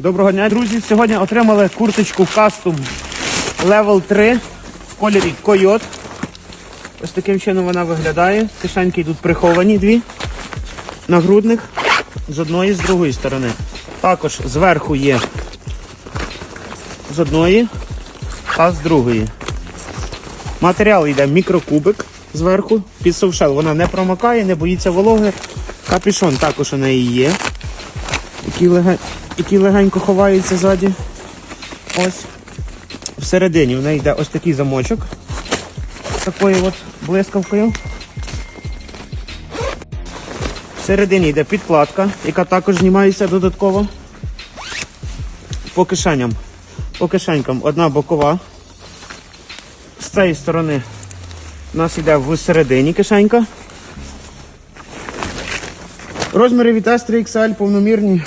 Доброго дня, друзі. Сьогодні отримали курточку Custom Level 3 в кольорі Койот. Ось таким чином вона виглядає. Кишеньки йдуть приховані дві. Нагрудник з одної, з другої сторони. Також зверху є з одної, а з другої. Матеріал йде мікрокубик зверху, під совшел. Вона не промокає, не боїться вологи. Капюшон також у неї є, який, леге... який легенько ховається ззаді. Ось. Всередині в неї йде ось такий замочок. з Такою от блискавкою. Всередині йде підкладка, яка також знімається додатково. По кишеням. По кишенькам одна бокова. З цієї сторони у нас йде всередині кишенька. Розміри від S 3XL повномірні